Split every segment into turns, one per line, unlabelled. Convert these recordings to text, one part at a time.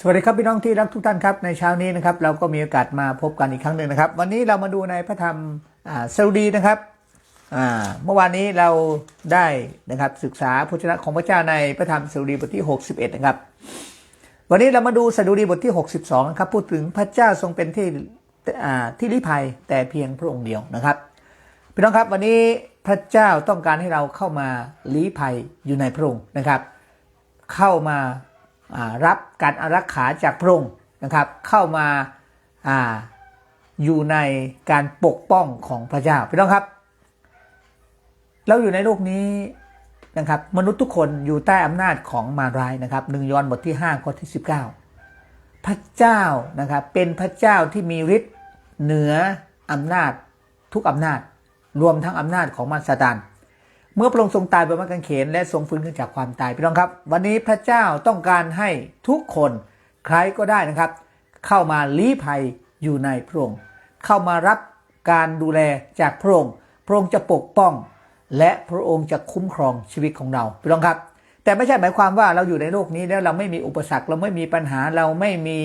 สวัสดีครับพี่น้องที่รักทุกท่านครับในเช้านี้นะครับเราก็มีโอกาสมาพบกันอีกครั้งหนึ่งนะครับ วันนี้เรามาดูในพระธรรมอ่าสดุดีนะครับอ่าเมื่อวานนี้เราได้นะครับศึกษาพระชนะของพระเจ้าในพระธรรมสดุดีบทที่ 61 นะครับ วันนี้เรามาดูสดุดีบทที่ 62นะครับพูดถึงพระเจ้าทรงเป็นที่อ่าที่ลี้ภัยแต่เพียงพระองค์เดียวนะครับพี่น้องครับวันนี้พระเจ้าต้องการให้เราเข้ามาลี้ภัยอยู่ในพระองค์นะครับ เข้ามา รับการอารักขาจากพระองค์นะครับ เข้ามาอาอยู่ในการปกป้องของพระเจ้าพี่น้องครับ เราอยู่ในโลกนี้นะครับมนุษย์ทุกคนอยู่ใต้อำนาจของมารร้ายนะครับหนึ่งยอห์นบทที่5ข้อที่ 19 พระเจ้านะครับเป็นพระเจ้าที่มีฤทธิ์เหนืออำนาจทุกอำนาจ รวมทั้งอำนาจของมารซาตาน เมื่อพระองค์ทรงตายบนไม้กางเขนและทรงฟื้นขึ้นจากความตายพี่น้องครับ วันนี้พระเจ้าต้องการให้ทุกคนใครก็ได้นะครับ เข้ามาลี้ภัยอยู่ในพระองค์เข้ามารับการดูแลจากพระองค์พระองค์จะปกป้อง และพระองค์จะคุ้มครองชีวิตของเราพี่น้องครับ แต่ไม่ใช่หมายความว่าเราอยู่ในโลกนี้แล้วเราไม่มีอุปสรรคเราไม่มีปัญหาเราไม่มี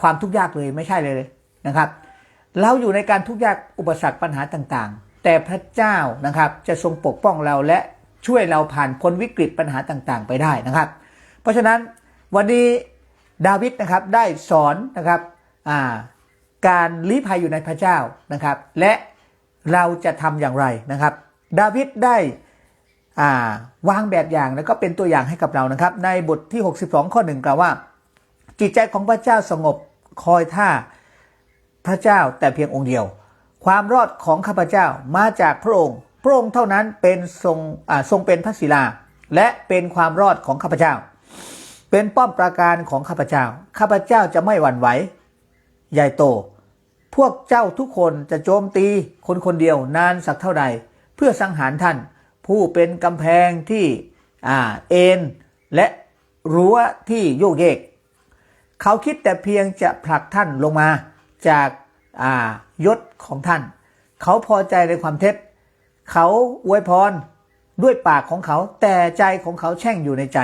ความทุกข์ยากเลยไม่ใช่เลยนะครับ เราอยู่ในการทุกข์ยากอุปสรรคปัญหาต่าง แต่พระเจ้านะครับจะทรงปกป้องเราและช่วยเราผ่านพ้นวิกฤตปัญหาต่างๆ ไปได้นะครับ เพราะฉะนั้นวันนี้ดาวิดนะครับได้สอนนะครับาการลี้ภัยอยู่ในพระเจ้านะครับ และเราจะทำอย่างไรนะครับ ดาวิดได้าวางแบบอย่างแล้วก็เป็นตัวอย่างให้กับเรานะครับ ในบทที่ 62 ข้อหนึ่งกล่าวว่า จิตใจของพระเจ้าสงบคอยท่าพระเจ้าแต่เพียงองค์เดียว ความรอดของข้าพเจ้ามาจากพระองค์ พระองค์เท่านั้นเป็นทรงทรงเป็นพระศิลา และเป็นความรอดของข้าพเจ้า เป็นป้อมปราการของข้าพเจ้า ข้าพเจ้าจะไม่หวั่นไหวใหญ่โต พวกเจ้าทุกคนจะโจมตีคนคนเดียวนานสักเท่าใด เพื่อสังหารท่าน ผู้เป็นกำแพงที่เอ็นและรั้วที่โยกเยก เขาคิดแต่เพียงจะผลักท่านลงมาจากา ยศของท่าน เขาพอใจในความเท็จ เขาอวยพรด้วยปากของเขา แต่ใจของเขาแช่งอยู่ในใจ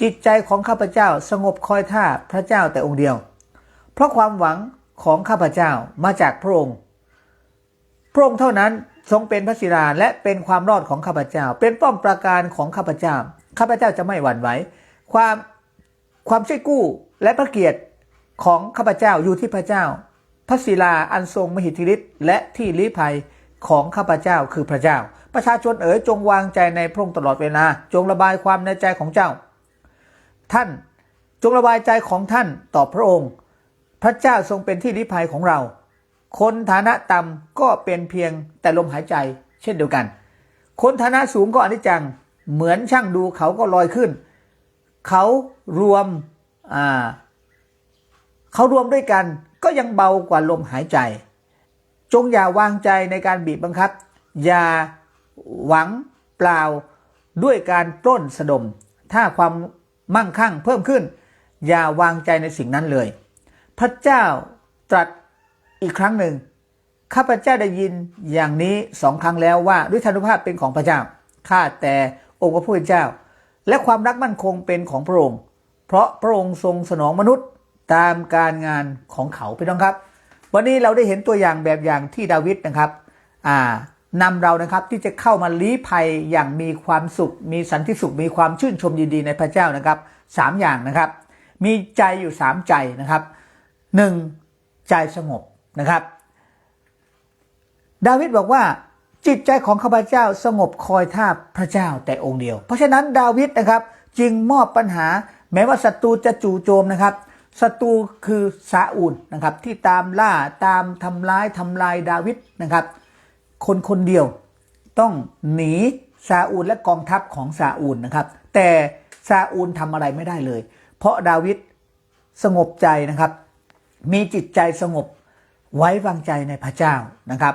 จิตใจของข้าพเจ้าสงบคอยท่าพระเจ้าแต่องค์เดียว เพราะความหวังของข้าพเจ้ามาจากพระองค์ พระองค์เท่านั้นทรงเป็นพระศิลาและเป็นความรอดของข้าพเจ้า เป็นป้อมปราการของข้าพเจ้า ข้าพเจ้าจะไม่หวั่นไหว ความความช่วยกู้และพระเกียรติของข้าพเจ้าอยู่ที่พระเจ้า พระศิลาอันทรงมหิทธิฤทธิ์และที่ลี้ภัยของข้าพเจ้าคือพระเจ้า ประชาชนเอ๋ยจงวางใจในพระองค์ตลอดเวลา จงระบายความในใจของเจ้า ท่านจงระบายใจของท่านต่อพระองค์ พระเจ้าทรงเป็นที่ลี้ภัยของเรา คนฐานะต่ำก็เป็นเพียงแต่ลมหายใจ เช่นเดียวกัน คนฐานะสูงก็อนิจจัง เหมือนช่างดูเขาก็ลอยขึ้น เขารวมอ่า เขารวมด้วยกันก็ยังเบากว่าลมหายใจ จงอย่าวางใจในการบีบบังคับ อย่าหวังเปล่าด้วยการปล้นสะดม ถ้าความมั่งคั่งเพิ่มขึ้น อย่าวางใจในสิ่งนั้นเลย พระเจ้าตรัสอีกครั้งหนึ่งข้าพเจ้าได้ยินอย่างนี้สองครั้งแล้วว่าฤทธานุภาพเป็นของพระเจ้าข้าแต่องค์พระผู้เป็นเจ้า และความรักมั่นคงเป็นของพระองค์ เพราะพระองค์ทรงสนองมนุษย์ ตามการงานของเขาพี่น้องครับ วันนี้เราได้เห็นตัวอย่างแบบอย่างที่ดาวิดนะครับอ่านำเรานะครับที่จะเข้ามาลี้ภัยอย่างมีความสุข มีสันติสุข มีความชื่นชมยินดีในพระเจ้านะครับสามอย่างนะครับ มีใจอยู่สามใจนะครับหนึ่งใจสงบนะครับ ดาวิดบอกว่าจิตใจของข้าพเจ้าสงบคอยท่าพระเจ้าแต่องค์เดียว เพราะฉะนั้นดาวิดนะครับจึงมอบปัญหาแม้ว่าศัตรูจะจู่โจมนะครับ ศัตรูคือซาอูลนะครับที่ตามล่าตามทำร้ายทำลายดาวิดนะครับ คนคนเดียวต้องหนีซาอูลและกองทัพของซาอูลนะครับ แต่ซาอูลทำอะไรไม่ได้เลย เพราะดาวิดสงบใจนะครับ มีจิตใจสงบไว้วางใจในพระเจ้านะครับ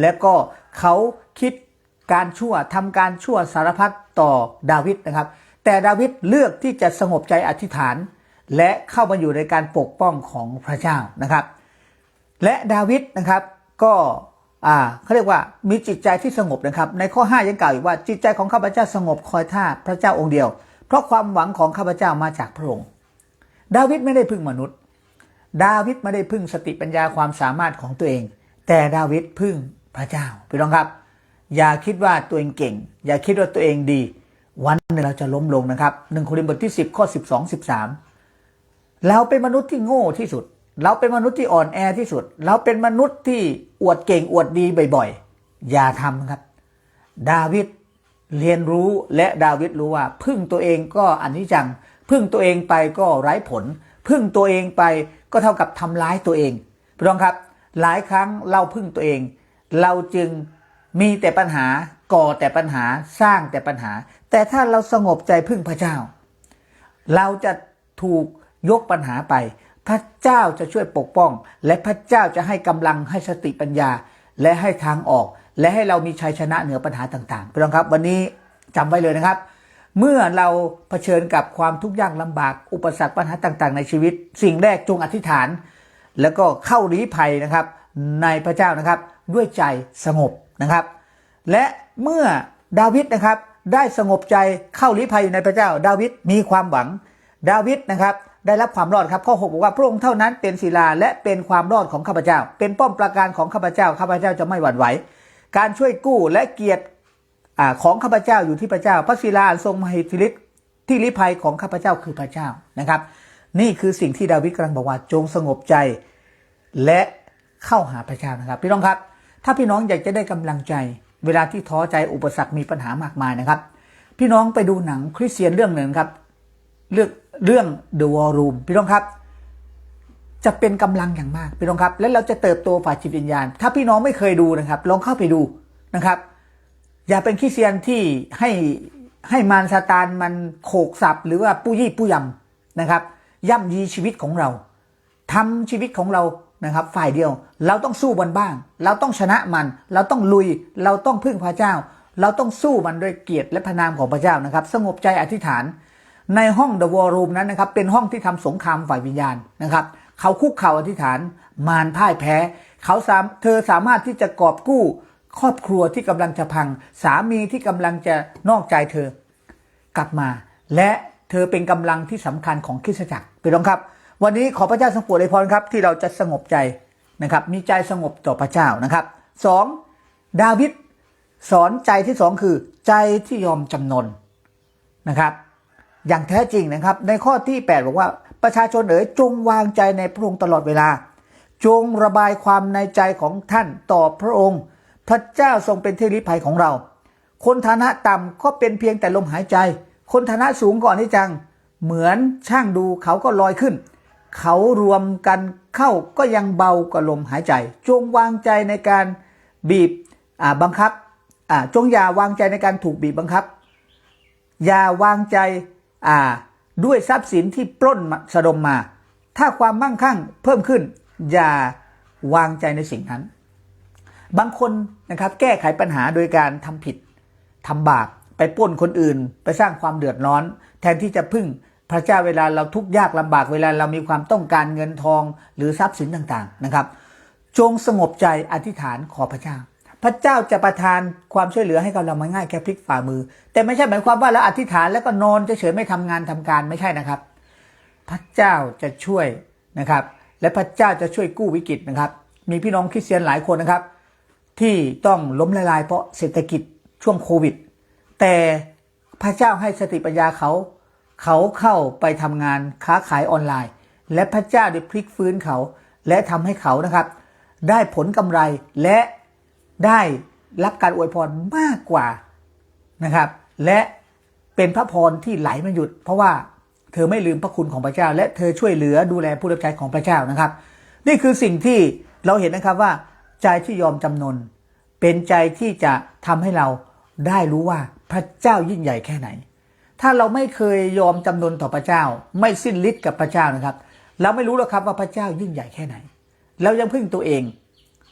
และก็เขาคิดการชั่วทำการชั่วสารพัดต่อดาวิดนะครับ แต่ดาวิดเลือกที่จะสงบใจอธิษฐาน และเข้ามาอยู่ในการปกป้องของพระเจ้านะครับ และดาวิดนะครับก็อ่าเขาเรียกว่ามีจิตใจที่สงบนะครับ ในข้อ 5 ยังกล่าวอีกว่าจิตใจของข้าพเจ้าสงบคอยท่าพระเจ้าองค์เดียว เพราะความหวังของข้าพเจ้ามาจากพระองค์ดาวิดไม่ได้พึ่งมนุษย์ ดาวิดไม่ได้พึ่งสติปัญญาความสามารถของตัวเอง แต่ดาวิดพึ่งพระเจ้าพี่น้องครับ อย่าคิดว่าตัวเองเก่ง อย่าคิดว่าตัวเองดี วันหนึ่งเราจะล้มลงนะครับหนึ่งโครินธ์บทที่ 10 ข้อ 12 13 เราเป็นมนุษย์ที่โง่ที่สุด เราเป็นมนุษย์ที่อ่อนแอที่สุด เราเป็นมนุษย์ที่อวดเก่งอวดดีบ่อยๆ อย่าทำครับ ดาวิดเรียนรู้และดาวิดรู้ว่า พึ่งตัวเองก็อันนี้จัง พึ่งตัวเองไปก็ไร้ผล พึ่งตัวเองไปก็เท่ากับทำร้ายตัวเองพี่น้องครับ หลายครั้งเราพึ่งตัวเอง เราจึงมีแต่ปัญหาก่อแต่ปัญหาสร้างแต่ปัญหา แต่ถ้าเราสงบใจพึ่งพระเจ้า เราจะถูก ยกปัญหาไป พระเจ้าจะช่วยปกป้อง และพระเจ้าจะให้กำลังให้สติปัญญา และให้ทางออก และให้เรามีชัยชนะเหนือปัญหาต่างๆพี่น้องครับ วันนี้จำไว้เลยนะครับ เมื่อเราเผชิญกับความทุกข์ยากลำบาก อุปสรรคปัญหาต่างๆ ในชีวิต สิ่งแรกจงอธิษฐาน แล้วก็เข้าลี้ภัยนะครับ ในพระเจ้านะครับด้วยใจสงบนะครับ และเมื่อดาวิดนะครับได้สงบใจเข้าลี้ภัยอยู่ในพระเจ้า ดาวิดมีความหวัง ดาวิดนะครับ ได้รับความรอดครับข้อ6บอกว่าพระองค์เท่านั้นเป็นศิลาและเป็นความรอดของข้าพเจ้า เป็นป้อมปราการของข้าพเจ้าข้าพเจ้าจะไม่หวั่นไหว การช่วยกู้และเกียรติอ่าของข้าพเจ้าอยู่ที่พระเจ้า พระศิลาทรงมหิทธิฤทธิ์ที่ลี้ภัยของข้าพเจ้าคือพระเจ้านะครับ นี่คือสิ่งที่ดาวิดกำลังบอกว่าจงสงบใจ และเข้าหาพระเจ้านะครับพี่น้องครับ ถ้าพี่น้องอยากจะได้กำลังใจ เวลาที่ท้อใจอุปสรรคมีปัญหามากมายนะครับ พี่น้องไปดูหนังคริสเตียนเรื่องหนึ่งครับ เรื่อง เรื่อง The War Room พี่น้องครับ จะเป็นกำลังอย่างมากพี่น้องครับ และเราจะเติบโตฝ่ายจิตวิญญาณ ถ้าพี่น้องไม่เคยดูนะครับ ลองเข้าไปดูนะครับ อย่าเป็นคริสเตียนที่ให้ให้มารซาตานมันโขกสับหรือว่าปู้ยี่ปู้ยำนะครับ ย่ำยีชีวิตของเราทำชีวิตของเรานะครับ ฝ่ายเดียวเราต้องสู้มันบ้าง เราต้องชนะมัน เราต้องลุย เราต้องพึ่งพระเจ้า เราต้องสู้มันด้วยเกียรติและพระนามของพระเจ้านะครับ สงบใจอธิษฐาน ในห้อง The War Room นั้นนะครับเป็นห้องที่ทำสงครามฝ่ายวิญญาณนะครับ เขาคุกเข่าอธิษฐานมารพ่ายแพ้ เขาสามเธอสามารถที่จะกอบกู้ ครอบครัวที่กำลังจะพัง สามีที่กำลังจะนอกใจเธอกลับมา และเธอเป็นกำลังที่สำคัญของคริสตจักรพี่น้องครับ วันนี้ขอพระเจ้าทรงโปรดอวยพรครับ ที่เราจะสงบใจนะครับ มีใจสงบต่อพระเจ้านะครับสองดาวิดสอนใจที่สองคือ ใจที่ยอมจำนนนะครับ อย่างแท้จริงนะครับ ในข้อที่ 8 บอกว่าประชาชนเอ๋ยจงวางใจในพระองค์ตลอดเวลา จงระบายความในใจของท่านต่อพระองค์ พระเจ้าทรงเป็นที่ริภัยของเรา คนฐานะต่ำก็เป็นเพียงแต่ลมหายใจ คนฐานะสูงก่อนที่จัง เหมือนช่างดูเขาก็ลอยขึ้น เขารวมกันเข้าก็ยังเบากว่าลมหายใจ จงวางใจในการบีบบังคับจงอย่าวางใจในการถูกบีบบังคับ อย่าวางใจ ด้วยทรัพย์สินที่ปล้นสะดมมา ถ้าความมั่งคั่งเพิ่มขึ้น อย่าวางใจในสิ่งนั้น บางคนนะครับแก้ไขปัญหาโดยการทำผิดทำบาปไปปล้นคนอื่น ไปสร้างความเดือดร้อน แทนที่จะพึ่งพระเจ้าเวลาเราทุกข์ยากลำบากเวลาเรามีความต้องการเงินทองหรือทรัพย์สินต่างๆนะครับ จงสงบใจอธิษฐานขอพระเจ้า พระเจ้าจะประทานความช่วยเหลือให้กับเรามาง่ายแค่พลิกฝ่ามือ แต่ไม่ใช่หมายความว่าเราอธิษฐานแล้วก็นอนเฉยๆไม่ทำงานทำการไม่ใช่นะครับ พระเจ้าจะช่วยนะครับ และพระเจ้าจะช่วยกู้วิกฤตนะครับ มีพี่น้องคริสเตียนหลายคนนะครับ ที่ต้องล้มละลายเพราะเศรษฐกิจช่วงโควิด แต่พระเจ้าให้สติปัญญาเขาเขาเข้าไปทำงานค้าขายออนไลน์ และพระเจ้าได้พลิกฟื้นเขา และทำให้เขานะครับ ได้ผลกำไรและ ได้รับการอวยพรมากกว่านะครับ และเป็นพระพรที่ไหลไม่หยุด เพราะว่าเธอไม่ลืมพระคุณของพระเจ้า และเธอช่วยเหลือดูแลผู้รับใช้ของพระเจ้านะครับ นี่คือสิ่งที่เราเห็นนะครับว่า ใจที่ยอมจำนน เป็นใจที่จะทำให้เราได้รู้ว่าพระเจ้ายิ่งใหญ่แค่ไหน ถ้าเราไม่เคยยอมจำนนต่อพระเจ้า ไม่สิ้นฤทธิ์กับพระเจ้านะครับ เราไม่รู้หรอกครับว่าพระเจ้ายิ่งใหญ่แค่ไหน เรายังพึ่งตัวเอง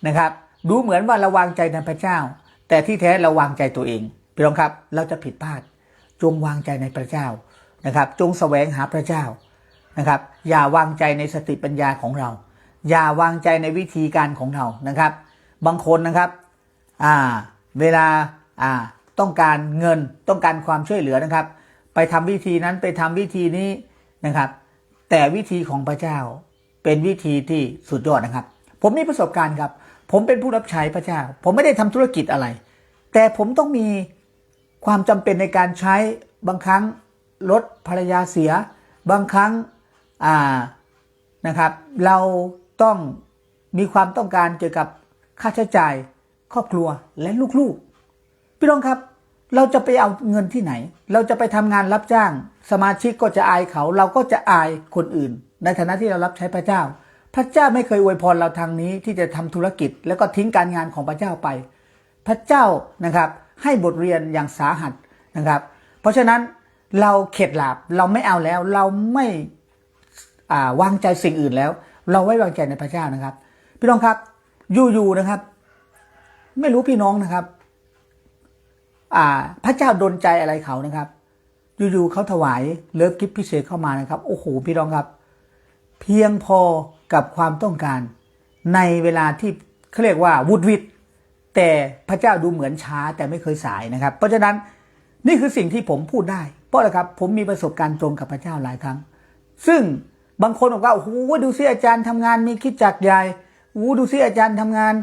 นะครับ ดูเหมือนว่าราวางใจในพระเจ้า แต่ที่แท้ราวางใจตัวเองพี่น้องครับ เราจะผิดพลาด จงวางใจในพระเจ้านะครับ จงแสวงหาพระเจ้านะครับ อย่าวางใจในสติปัญญาของเรา อย่าวางใจในวิธีการของเรานะครับ บางคนนะครับอ่าเวลาอ่าต้องการเงินต้องการความช่วยเหลือนะครับ ไปทำวิธีนั้นไปทำวิธีนี้นะครับ แต่วิธีของพระเจ้าเป็นวิธีที่สุดยอดนะครับ ผมมีประสบการณ์ครับ ผมเป็นผู้รับใช้พระเจ้า ผมไม่ได้ทำธุรกิจอะไร แต่ผมต้องมีความจำเป็นในการใช้บางครั้งรถภรรยาเสีย บางครั้งอ่านะครับ เราต้องมีความต้องการเกี่ยวกับค่าใช้จ่ายครอบครัวและลูกๆ พี่น้องครับ เราจะไปเอาเงินที่ไหน เราจะไปทำงานรับจ้าง สมาชิกก็จะอายเขา เราก็จะอายคนอื่น ในฐานะที่เรารับใช้พระเจ้า พระเจ้าไม่เคยอวยพรเราทางนี้ที่จะทำธุรกิจ แล้วก็ทิ้งการงานของพระเจ้าไป พระเจ้านะครับให้บทเรียนอย่างสาหัสนะครับ เพราะฉะนั้นเราเข็ดหลาบเราไม่เอาแล้วเราไม่อ่าวางใจสิ่งอื่นแล้ว เราไว้วางใจในพระเจ้านะครับ พี่น้องครับอยู่ๆนะครับ ไม่รู้พี่น้องนะครับอ่าพระเจ้าดลใจอะไรเขานะครับ อยู่ๆเขาถวายเลิฟกิฟต์พิเศษเข้ามานะครับ โอ้โหพี่น้องครับ เพียงพอ กับความต้องการ ในเวลาที่เขาเรียกว่าวุดวิดแต่พระเจ้าดูเหมือนช้าแต่ไม่เคยสายนะครับ เพราะฉะนั้นนี่คือสิ่งที่ผมพูดได้ เพราะอะไรครับผมมีประสบการณ์ตรงกับพระเจ้าหลายครั้ง ซึ่งบางคนบอกว่าโอ้โหดูซิอาจารย์ทำงานมีคิดจักใหญ่โอ้ดูซิอาจารย์ทำงาน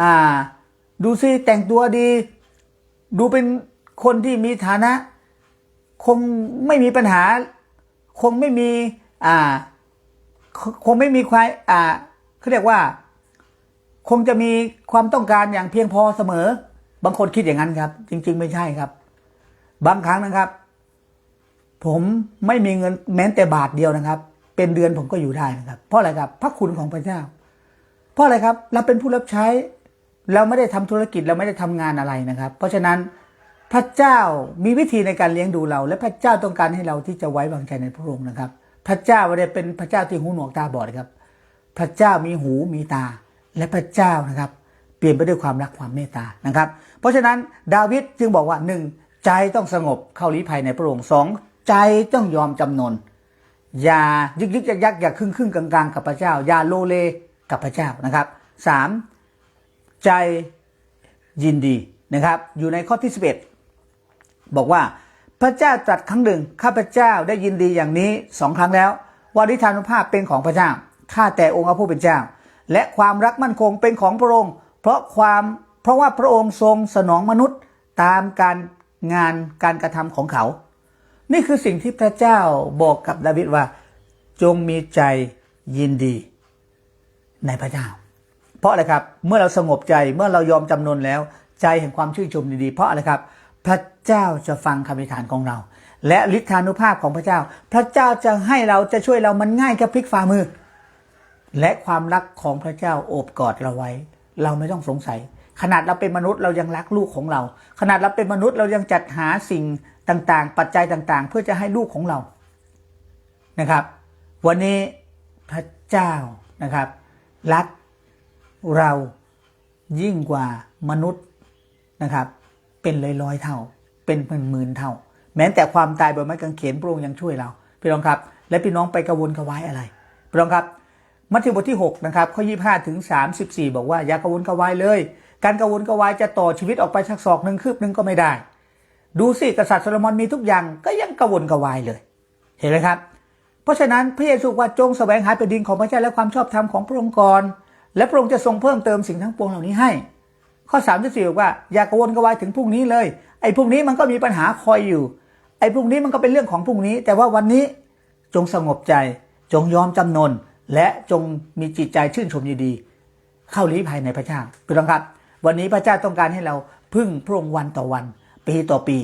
อ่าดูซิแต่งตัวดี ดูเป็นคนที่มีฐานะ คงไม่มีปัญหา คงไม่มีอ่า คงไม่มีใควายอ่าเขาเรียกว่า คงจะมีความต้องการอย่างเพียงพอเสมอ บางคนคิดอย่างนั้นครับ จริง ๆ ไม่ใช่ครับ บางครั้งนะครับ ผมไม่มีเงินแม้แต่บาทเดียวนะครับ เป็นเดือนผมก็อยู่ได้นะครับ เพราะอะไรครับ พระคุณของพระเจ้า เพราะอะไรครับ เราเป็นผู้รับใช้ เราไม่ได้ทำธุรกิจเราไม่ได้ทำงานอะไรนะครับ เพราะฉะนั้นพระเจ้ามีวิธีในการเลี้ยงดูเรา และพระเจ้าต้องการให้เราที่จะไว้วางใจในพระองค์นะครับ พระเจ้าไม่ได้เป็นพระเจ้าที่หูหนวกตาบอดนะครับ พระเจ้ามีหูมีตาและพระเจ้านะครับ เปลี่ยนไปด้วยความรักความเมตตานะครับ เพราะฉะนั้นดาวิดจึงบอกว่าหนึ่งใจต้องสงบเข้าลี้ภัยในพระองค์สองใจต้องยอมจำนน อย่ายึกยึกยักยักอย่าครึ่งครึ่งกลางกลางกับพระเจ้า อย่าโลเลกับพระเจ้านะครับสามใจยินดีนะครับ อยู่ในข้อที่ 11 บอกว่า พระเจ้าตรัสครั้งหนึ่ง ข้าพเจ้าได้ยินดีอย่างนี้สองครั้งแล้วว่านิทานุภาพเป็นของพระเจ้าข้าแต่องค์พระผู้เป็นเจ้า และความรักมั่นคงเป็นของพระองค์ เพราะความเพราะว่าพระองค์ทรงสนองมนุษย์ตามการงานการกระทำของเขา นี่คือสิ่งที่พระเจ้าบอกกับดาวิดว่า จงมีใจยินดีในพระเจ้า เพราะอะไรครับ เมื่อเราสงบใจเมื่อเรายอมจำนนแล้ว ใจแห่งความชื่นชมดีๆ เพราะอะไรครับ พระเจ้าจะฟังคำอธิษฐานของเรา และฤทธานุภาพของพระเจ้า พระเจ้าจะให้เราจะช่วยเรามันง่ายแค่พลิกฝ่ามือ และความรักของพระเจ้าโอบกอดเราไว้ เราไม่ต้องสงสัย ขนาดเราเป็นมนุษย์เรายังรักลูกของเรา ขนาดเราเป็นมนุษย์เรายังจัดหาสิ่งต่างๆ ปัจจัยต่างๆ เพื่อจะให้ลูกของเรานะครับ วันนี้พระเจ้านะครับ รักเรายิ่งกว่ามนุษย์นะครับ เป็นร้อยร้อยๆเท่า เป็นเป็นหมื่นเท่า แม้แต่ความตายบนไม้กางเขนพระองค์ยังช่วยเรา พี่น้องครับ และพี่น้องไปกระวนกระวายอะไร พี่น้องครับมัทธิวบทที่6นะครับข้อ25ถึง34 บอกว่าอย่ากระวนกระวายเลย การกระวนกระวายจะต่อชีวิตออกไปสักศอกหนึ่งคืบหนึ่งก็ไม่ได้ ดูสิกษัตริย์โซโลมอนมีทุกอย่างก็ยังกระวนกระวายเลย เห็นไหมครับ เพราะฉะนั้นพระเยซูว่าจงแสวงหาแผ่นดินของพระเจ้าและความชอบธรรมของพระองค์ก่อนและพระองค์จะทรงเพิ่มเติมสิ่งทั้งปวงเหล่านี้ให้ ข้อ3ามที่สี่บอกว่าอย่ากระวนกระวายถึงพรุ่งนี้เลย ไอ้พรุ่งนี้มันก็มีปัญหาคอยอยู่ ไอ้พรุ่งนี้มันก็เป็นเรื่องของพรุ่งนี้ แต่ว่าวันนี้จงสงบใจ จงยอมจำนน และจงมีจิตใจชื่นชมยินดี เข้าลี้ภัยในพระเจ้าพี่น้องครับ วันนี้พระเจ้าต้องการให้เราพึ่งพระองค์วันต่อวัน ปีต่อปี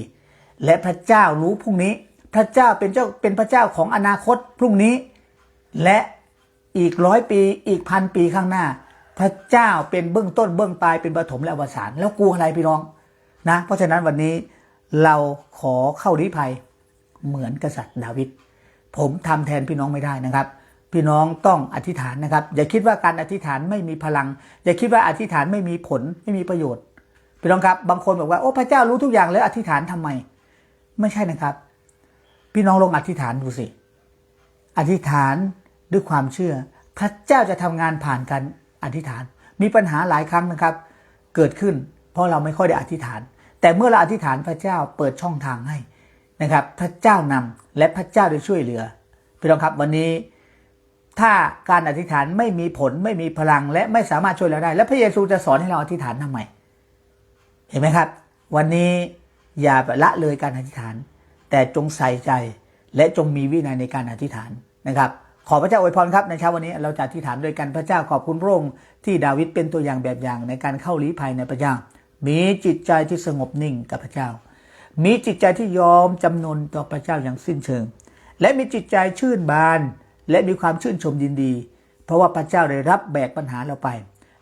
และพระเจ้ารู้พรุ่งนี้ พระเจ้าเป็นเจ้าเป็นพระเจ้าของอนาคตพรุ่งนี้ และอีกร้อยปีอีกพันปีข้างหน้า พระเจ้าเป็นเบื้องต้นเบื้องปลายเป็นปฐมและอวสานแล้วกลัวอะไรพี่น้องนะ เพราะฉะนั้นวันนี้เราขอเข้าลี้ภัยเหมือนกษัตริย์ดาวิดผมทำแทนพี่น้องไม่ได้นะครับ พี่น้องต้องอธิษฐานนะครับ อย่าคิดว่าการอธิษฐานไม่มีพลัง อย่าคิดว่าอธิษฐานไม่มีผลไม่มีประโยชน์พี่น้องครับบางคนบอกว่าโอ้พระเจ้ารู้ทุกอย่างแล้วอธิษฐานทำไม ไม่ใช่นะครับ พี่น้องลองอธิษฐานดูสิอธิษฐานด้วยความเชื่อ พระเจ้าจะทำงานผ่านการ อธิษฐาน มีปัญหาหลายครั้งนะครับ เกิดขึ้น เพราะเราไม่ค่อยได้อธิษฐาน แต่เมื่อเราอธิษฐานพระเจ้าเปิดช่องทางให้นะครับ พระเจ้านำและพระเจ้าได้ช่วยเหลือพี่น้องครับวันนี้ถ้าการอธิษฐานไม่มีผลไม่มีพลังและไม่สามารถช่วยเราได้ แล้วพระเยซูจะสอนให้เราอธิษฐานทำไมเห็นไหมครับ วันนี้อย่าละเลยการอธิษฐาน แต่จงใส่ใจและจงมีวินัยในการอธิษฐานนะครับ ขอพระเจ้าอวยพรครับในเช้าวันนี้เราจะอธิษฐานด้วยกันพระเจ้าขอบคุณพระองค์ที่ดาวิดเป็นตัวอย่างแบบอย่างในการเข้าลี้ภัยในพระเจ้า มีจิตใจที่สงบนิ่งกับพระเจ้า มีจิตใจที่ยอมจำนนต่อพระเจ้าอย่างสิ้นเชิง และมีจิตใจชื่นบาน และมีความชื่นชมยินดี เพราะว่าพระเจ้าได้รับแบกปัญหาเราไป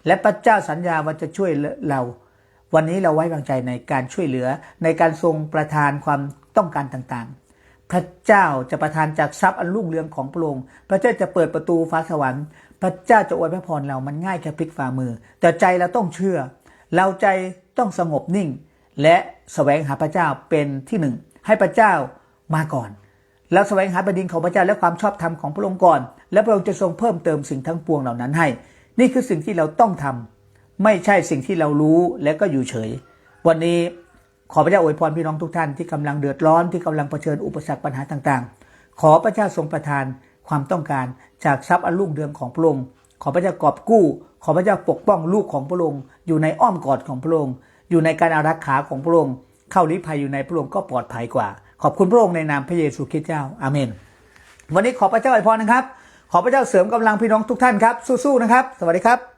และพระเจ้าสัญญาว่าจะช่วยเราวันนี้เราไว้วางใจในการช่วยเหลือในการทรงประทานความต้องการต่างๆ พระเจ้าจะประทานจากทรัพย์อันรุ่งเรืองของพระองค์ พระเจ้าจะเปิดประตูฟ้าสวรรค์ พระเจ้าจะอวยพระพรเรา มันง่ายแค่พลิกฝ่ามือ แต่ใจเราต้องเชื่อ เราใจต้องสงบนิ่ง และแสวงหาพระเจ้าเป็นที่หนึ่ง ให้พระเจ้ามาก่อน แล้วแสวงหาแผ่นดินของพระเจ้าและความชอบธรรมของพระองค์ก่อน และพระองค์จะทรงเพิ่มเติมสิ่งทั้งปวงเหล่านั้นให้ นี่คือสิ่งที่เราต้องทำไม่ใช่สิ่งที่เรารู้และก็อยู่เฉย วันนี้ ขอพระเจ้าอวยพรพี่น้องทุกท่านที่กำลังเดือดร้อนที่กำลังเผชิญอุปสรรคปัญหาต่างๆ ขอพระเจ้าทรงประทานความต้องการจากทรัพย์อันรุ่งเรืองของพระองค์ ขอพระเจ้ากอบกู้ ขอพระเจ้าปกป้องลูกของพระองค์ อยู่ในอ้อมกอดของพระองค์ อยู่ในการอารักขาของพระองค์ เข้าลี้ภัยอยู่ในพระองค์ก็ปลอดภัยกว่า ขอบคุณพระองค์ในนามพระเยซูคริสต์เจ้า อาเมน วันนี้ขอพระเจ้าอวยพรนะครับ ขอพระเจ้าเสริมกำลังพี่น้องทุกท่านครับ สู้ๆนะครับ สวัสดีครับ